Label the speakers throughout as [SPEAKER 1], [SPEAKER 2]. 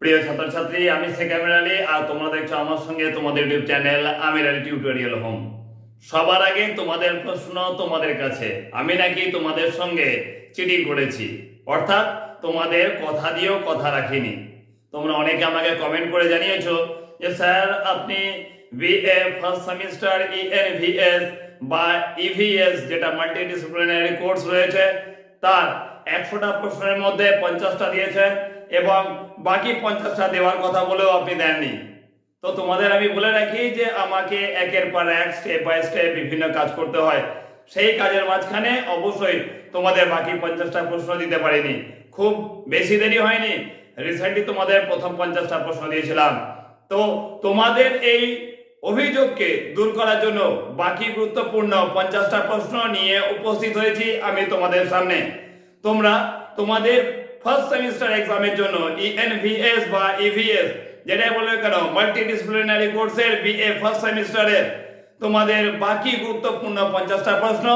[SPEAKER 1] প্রিয় ছাত্রছাত্রী, আমি শেখ আমির আলী, আর তোমরা দেখছ আমার সঙ্গে তোমাদের YouTube channel Amir Ali tutorial home. সবার আগে তোমাদের প্রশ্ন তোমাদের কাছে। আমি নাকি তোমাদের সঙ্গে চিটিং করেছি। অর্থাৎ তোমাদের কথা দিয়েও কথা রাখিনি। তোমরা অনেকে আমাকে কমেন্ট করে জানিয়েছো যে, স্যার, আপনি বিএ ফার্স্ট সেমিস্টার ইএনভিএস বা ইভিএস যেটা মাল্টি ডিসিপ্লিনারি কোর্স রয়েছে, তার একশোটা প্রশ্নের মধ্যে পঞ্চাশটা দিয়েছেন এবং বাকি পঞ্চাশটা দেওয়ার কথা বলেও আপনি দেননি। তো তোমাদের আমি বলে রাখি যে আমাকে একের পর এক স্টেপ বাই স্টেপ বিভিন্ন কাজ করতে হয়। সেই কাজের মাঝখানে অবশ্যই তোমাদের বাকি পঞ্চাশটা প্রশ্ন দিতে পারিনি। খুব বেশি দেরি হয়নি। রিসেন্টলি তোমাদের প্রথম পঞ্চাশটা প্রশ্ন দিয়েছিলাম। তো তোমাদের এই অভিযোগকে দূর করার জন্য বাকি গুরুত্বপূর্ণ পঞ্চাশটা প্রশ্ন নিয়ে উপস্থিত হয়েছি আমি তোমাদের সামনে। তোমরা, তোমাদের ফার্স্ট সেমিস্টার এক্সামের জন্য E ইএনভিএস বা ইভিএস যেটাই বলবে কেন মাল্টি ডিসিপ্লিনারি কোর্সের বিএ ফার্স্ট সেমিস্টারের তোমাদের বাকি গুরুত্বপূর্ণ পঞ্চাশটা প্রশ্ন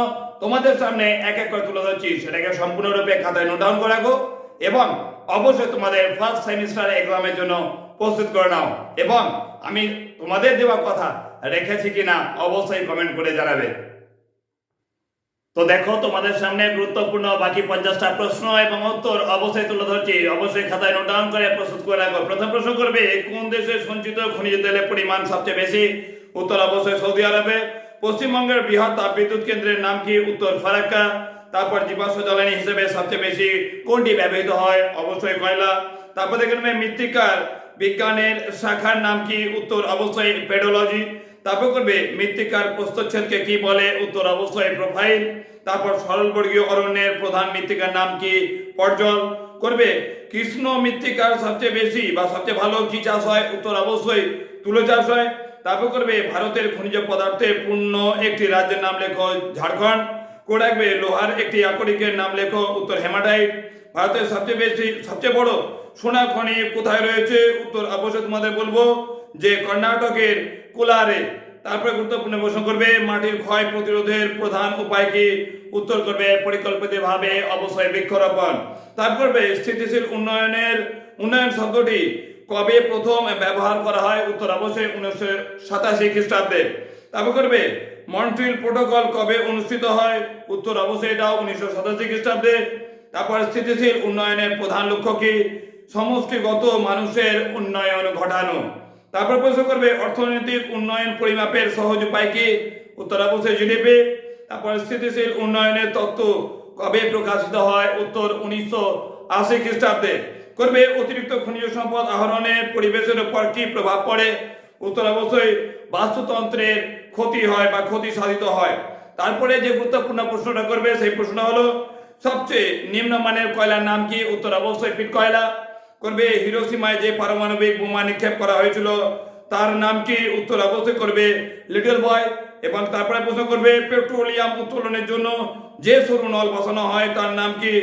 [SPEAKER 1] তোমাদের সামনে এক এক করে তুলে ধরছি, সেটাকে সম্পূর্ণরূপে খাতায় নোট ডাউন করে এবং অবশ্যই তোমাদের ফার্স্ট সেমিস্টার এক্সামের জন্য প্রস্তুত করে নাও। এবং আমি তোমাদের দেওয়া কথা রেখেছি কিনা অবশ্যই কমেন্ট করে জানাবে। তো দেখো, তোমাদের সামনে গুরুত্বপূর্ণ বাকি পঞ্চাশটা প্রশ্ন এবং উত্তর অবশ্যই তুলে ধরছি। অবশ্যই খাতায় নোট ডাউন করে প্রস্তুত করে রাখো। প্রথম প্রশ্ন করবে, কোন দেশে সঞ্চিত খনিজ তেলের পরিমাণ সবচেয়ে বেশি? উত্তর অবশ্যই সৌদি আরবে। পশ্চিমবঙ্গের বৃহৎ তাপবিদ্যুৎ কেন্দ্রের নাম কি? উত্তর ফারাক্কা। তারপর জীবাশ্ম জ্বালানি হিসেবে সবচেয়ে বেশি কোনটি ব্যবহৃত হয়? অবশ্যই কয়লা। তারপর দেখবেন মৃত্তিকার বিজ্ঞানের শাখার নাম কি? উত্তর অবশ্যই পেডোলজি। তারপর করবে মৃত্তিকার প্রস্তচ্ছেদকে কি বলে? উত্তর অবশ্যই প্রোফাইল। তারপর সরলবর্গীয় অরণ্যের প্রধান মৃত্তিকার নাম কি? পর্জল করবে, কৃষ্ণ মৃত্তিকার সবচেয়ে বেশি বা সবচেয়ে ভালো কি চাষ হয়? উত্তর অবশ্যই তুলো চাষ হয়। তারপর করবে, ভারতের খনিজ পদার্থে পূর্ণ একটি রাজ্যের নাম লেখো ঝাড়খণ্ড। করে রাখবে, লোহার একটি আকরিকের নাম লেখো উত্তর হেমাটাইট। ভারতের সবচেয়ে বেশি, সবচেয়ে বড় সোনা খনি কোথায় রয়েছে? উত্তর অবশ্যই তোমাদের বলব যে কর্ণাটকের কোলারে। তারপরে গুরুত্বপূর্ণ প্রশ্ন করবে, মাটির ক্ষয় প্রতিরোধের প্রধান উপায় কি? উত্তর করবে, পরিকল্পিতভাবে অবশ্যই বৃক্ষরোপণ। তারপর স্থিতিশীল উন্নয়নের, উন্নয়ন শব্দটি কবে প্রথম ব্যবহার করা হয়? উত্তর অবশ্যই উনিশশো সাতাশি খ্রিস্টাব্দে। তারপর করবে, মন্ট্রিল প্রোটোকল কবে অনুষ্ঠিত হয়? উত্তর অবশ্যই এটাও উনিশশো সাতাশি খ্রিস্টাব্দে। তারপর স্থিতিশীল উন্নয়নের প্রধান লক্ষ্য কি? সমষ্টিগত মানুষের উন্নয়ন ঘটানো। তারপর প্রশ্ন করবে, অর্থনৈতিক উন্নয়ন পরিমাপের সহজ উপায় কি? উত্তর অবশ্যই জিডিপি তারপর স্থিতিশীল উন্নয়নের তত্ত্ব কবে প্রকাশিত হয়? উত্তর উনিশশো আশি খ্রিস্টাব্দে। করবে, অতিরিক্ত খনিজ সম্পদ আহরণের পরিবেশের উপর কি প্রভাব পড়ে? উত্তর অবশ্যই, বাস্তুতন্ত্রের ক্ষতি হয় বা ক্ষতি সাধিত হয়। তারপরে যে গুরুত্বপূর্ণ প্রশ্নটা করবে, সেই প্রশ্ন হলো, সবচেয়ে নিম্নমানের কয়লার নাম কি? উত্তর অবশ্যই পিট কয়লা করবে, হিরোসীমায় যে পারমাণবিক বোমা নিক্ষেপ করা হয়েছিল, তার নাম কি? উত্তর অবশ্যই করবে লিটল বয়। এবং তারপরে প্রশ্ন করবে, পেট্রোলিয়াম উত্তোলনের জন্য যে সরু নল বসানো হয়, তার নাম কি?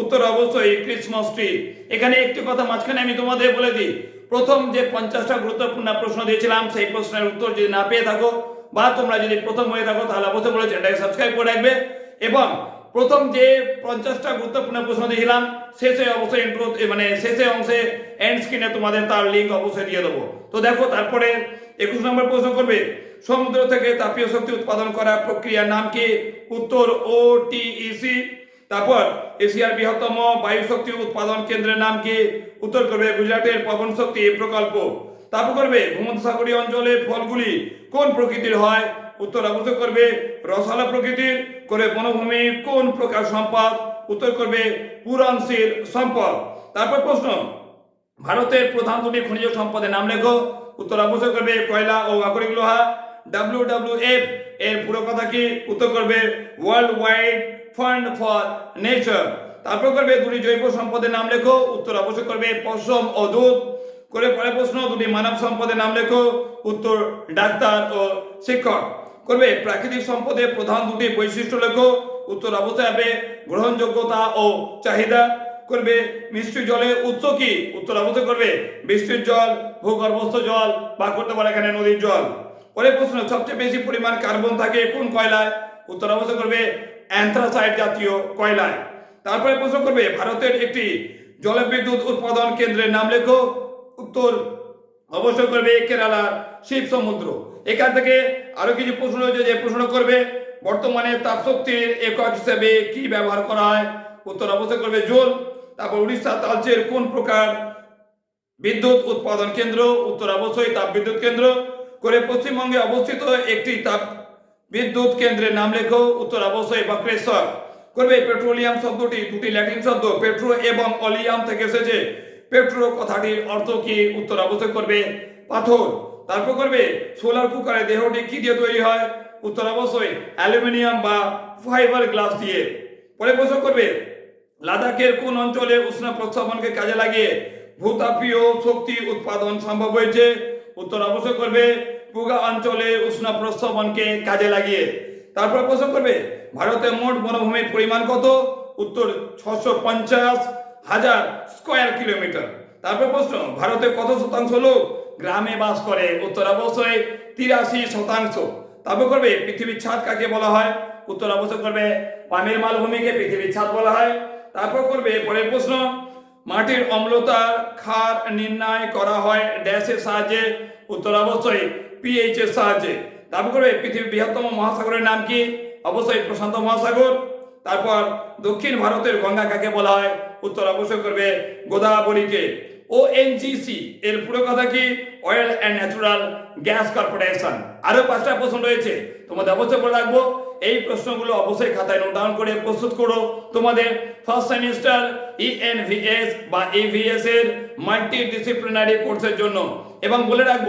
[SPEAKER 1] উত্তর অবশ্যই ক্রিসমাস ট্রি এখানে একটি কথা মাঝখানে আমি তোমাদের বলে দিই। প্রথম যে পঞ্চাশটা গুরুত্বপূর্ণ প্রশ্ন দিয়েছিলাম, সেই প্রশ্নের উত্তর যদি না পেয়ে থাকো, বা তোমরা যদি প্রথম হয়ে থাকো, তাহলে অবশ্যই বলে চ্যানেলটাকে সাবস্ক্রাইব করে রাখবে। এবং প্রথম যে পঞ্চাশটা গুরুত্বপূর্ণ প্রশ্ন দিয়েছিলাম শেষে অবশ্যই মানে শেষে অংশে এন্ড স্ক্রিনে তোমাদের তার লিঙ্ক অবশ্যই দিয়ে দেবো। তো দেখো, তারপরে একুশ নম্বর প্রশ্ন করবে, সমুদ্র থেকে তাপীয় শক্তি উৎপাদন করার প্রক্রিয়ার নাম কি? উত্তর ও টিইসি তারপর এশিয়ার বৃহত্তম বায়ু শক্তি উৎপাদন কেন্দ্রের নাম কি? উত্তর করবে গুজরাটের পবন শক্তি প্রকল্প। তারপর করবে ভূমধ্যসাগরীয় অঞ্চলে ফলগুলি কোন প্রকৃতির হয়? উত্তর অবশ্য করবে রসালা প্রকৃতির। করে বনভূমি কোন প্রকার সম্পদ? উত্তর করবে পুরনশীল সম্পদ। তারপর প্রশ্ন, ভারতের প্রধান দুটি খনিজ সম্পদের নাম লেখো। উত্তর অবশ্যই করবে কয়লা ও আকরিক লোহা। ডাব্লিউ ডাব্লিউ এফ এর পুরো কথা কি? উত্তর করবে World Wide Fund for Nature তারপর করবে দুটি জৈব সম্পদের নাম লেখো। উত্তর অবশ্যই করবে পশম ও দুধ। করে পরে প্রশ্ন, দুটি মানব সম্পদের নাম লেখো। উত্তর ডাক্তার ও শিক্ষক। করবে। প্রাকৃতিক সম্পদের প্রধান দুটি বৈশিষ্ট্য লেখো উত্তর অবশ্যই হবে গ্রহণযোগ্যতা ও চাহিদা করবে। মিষ্টি জলের উৎস কি? উত্তর অবশ্যই করবে বৃষ্টির জল, ভূগর্ভস্থ জল, বা করতে পারে এখানে নদীর জল। পরে প্রশ্ন, সবচেয়ে বেশি পরিমাণ কার্বন থাকে কোন কয়লায়? উত্তর অবশ্যই করবে অ্যান্থ্রাসাইড জাতীয় কয়লায়। তারপরে প্রশ্ন করবে, ভারতের একটি জলবিদ্যুৎ উৎপাদন কেন্দ্রের নাম লেখো।
[SPEAKER 2] উত্তর অবশ্যই করবে কেরালার শিব সমুদ্র। এখান থেকে আরও কিছু প্রশ্ন রয়েছে যে প্রশ্ন করবে, বর্তমানে তাপশক্তির একক হিসেবে কি ব্যবহার করা হয়? উত্তর অবশ্যই করবে জোল তারপর উড়িষ্যা তালচের কোন প্রকার বিদ্যুৎ উৎপাদন কেন্দ্র? উত্তর অবশ্যই তাপ বিদ্যুৎ কেন্দ্র। করে পশ্চিমবঙ্গে অবস্থিত একটি তাপ বিদ্যুৎ কেন্দ্রের নাম লেখো, উত্তর অবশ্যই বক্রেশ্বর। করবে পেট্রোলিয়াম শব্দটি দুটি ল্যাটিন শব্দ, পেট্রো এবং অলিয়াম থেকে এসেছে। পেট্রো কথাটির অর্থ কি? উত্তর অবশ্যই করবে পাথর। তারপর করবে সোলার কুকারে দেহটি কি দিয়ে তৈরি হয়? উত্তর অবশ্যই অ্যালুমিনিয়াম বা ফাইবার গ্লাস দিয়ে। পরে প্রশ্ন করবে, লাদাখের কোন অঞ্চলে উষ্ণ প্রস্তাবনকে কাজে লাগিয়ে ভূতাপীয় শক্তি উৎপাদন সম্ভব হয়েছে? উত্তর অবশ্যই করবে পুগা অঞ্চলে উষ্ণ প্রস্তাবনকে কাজে লাগিয়ে। তারপর প্রশ্ন করবে ভারতের মোট বনভূমির পরিমাণ কত? উত্তর, ছশো পঞ্চাশ। হাজার স্কোয়ার কিলোমিটার। তারপর প্রশ্ন, ভারতে কত শতাংশ লোক গ্রামে বাস করে? উত্তর অবশ্যই তিরাশি শতাংশ। তারপর করবে, পৃথিবীর ছাদ কাকে বলা হয়? উত্তর অবশ্যই করবে, পানির মালভূমিকে পৃথিবীর ছাদ বলা হয়। তারপর করবে, পরের প্রশ্ন, মাটির অম্লতার ক্ষার নির্ণয় করা হয় ড্যাশের সাহায্যে? উত্তর অবশ্যই পিএইচ এর সাহায্যে। তারপর করবে, পৃথিবীর বৃহত্তম মহাসাগরের নাম কি? অবশ্যই প্রশান্ত মহাসাগর। তারপর দক্ষিণ ভারতের গঙ্গা কাকে বলা হয়? উত্তর অবশ্যই করবে গোদাবরীকে। ও এনজিসি এর পুরো কথা কি? Oil and Natural Gas Corporation আরও পাঁচটা প্রশ্ন রয়েছে। তোমাদের অবশ্যই বলে রাখব। এই প্রশ্নগুলো অবশ্যই খাতায় নোট ডাউন করে প্রস্তুত করো। তোমাদের ফার্স্ট সেমিস্টার ইএনভিএস বা ইভিএস এর মাল্টি ডিসিপ্লিনারি কোর্সের জন্য। এবং বলে রাখব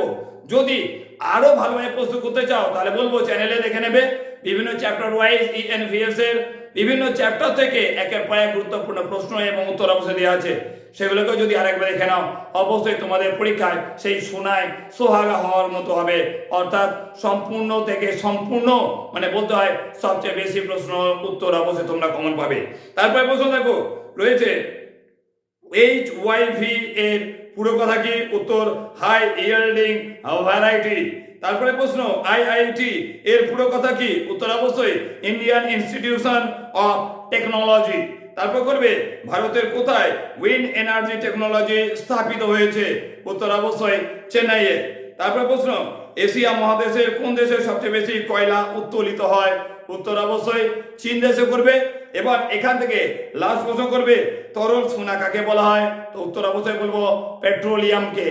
[SPEAKER 2] যদি আরও ভালোভাবে প্রস্তুত করতে চাও, তাহলে বলব চ্যানেলে দেখে নেবে। বিভিন্ন চ্যাপ্টার ওয়াইজ ইএনভিএস এর বিভিন্ন চ্যাপ্টার থেকে একের পর এক গুরুত্বপূর্ণ প্রশ্ন এবং উত্তর অবশ্যই দেওয়া আছে। সেগুলোকে যদি আরেকবার দেখে নাও, অবশ্যই তোমাদের পরীক্ষায় সেই শোনায় সোহাগা হওয়ার মতো হবে। অর্থাৎ সম্পূর্ণ থেকে সম্পূর্ণ মানে বলতে হয় সবচেয়ে বেশি প্রশ্ন, উত্তর অবশ্যই তোমরা কমন পাবে। তারপরে প্রশ্ন দেখো, রয়েছে এইচ ওয়াই ভি এর পুরো কথা কি? উত্তর, হাই ইয়েল্ডিং ভ্যারাইটি তারপরে প্রশ্ন আইআইটি এর পুরো কথা কি? উত্তর অবশ্যই, ইন্ডিয়ান ইনস্টিটিউশন অফ টেকনোলজি। তারপর করবে, ভারতের কোথায় উইন্ড এনার্জি টেকনোলজি স্থাপিত হয়েছে? উত্তর অবশ্যই, চেন্নাইয়ে। তারপর প্রশ্ন, এশিয়া মহাদেশের কোন দেশে সবচেয়ে বেশি কয়লা উত্তোলিত হয়? উত্তর অবশ্যই চীন দেশে করবে এবার এখান থেকে লাস্ট প্রশ্ন করবে। তরল সোনা কাকে বলা হয়? তো উত্তর অবশ্যই বলব পেট্রোলিয়ামকে।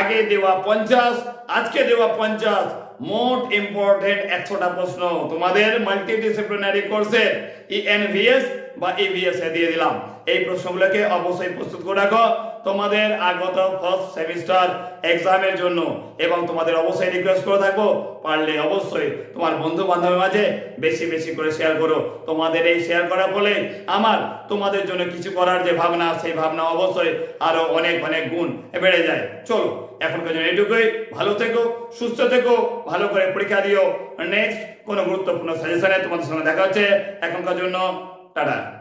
[SPEAKER 2] আগে দেওয়া পঞ্চাশ, আজকে দেওয়া পঞ্চাশ। মোট ইম্পর্টেন্ট একশোটা প্রশ্ন। তোমাদের মাল্টি ডিসিপ্লিনারি কোর্সের ইএনভিএস বা ইভিএস এ দিয়ে দিলাম। এই প্রশ্নগুলোকে অবশ্যই প্রস্তুত করে রাখো। তোমাদের আগত ফার্স্ট সেমিস্টার এক্সামের জন্য এবং তোমাদের অবশ্যই রিকোয়েস্ট করে থাকব। পারলে অবশ্যই তোমার বন্ধু বান্ধবের মাঝে বেশি বেশি বেশি করে শেয়ার করো। তোমাদের এই শেয়ার করা বলে আমার তোমাদের জন্য কিছু করার যে ভাবনা, সেই ভাবনা অবশ্যই আরও অনেক অনেক গুণ বেড়ে যায়। চলো এখনকার জন্য এটুকুই ভালো থেকো, সুস্থ থেকো, ভালো করে পরীক্ষা দিও। নেক্সট কোনো গুরুত্বপূর্ণ সাজেশনে তোমাদের সঙ্গে দেখা হচ্ছে। এখনকার জন্য, টাটা।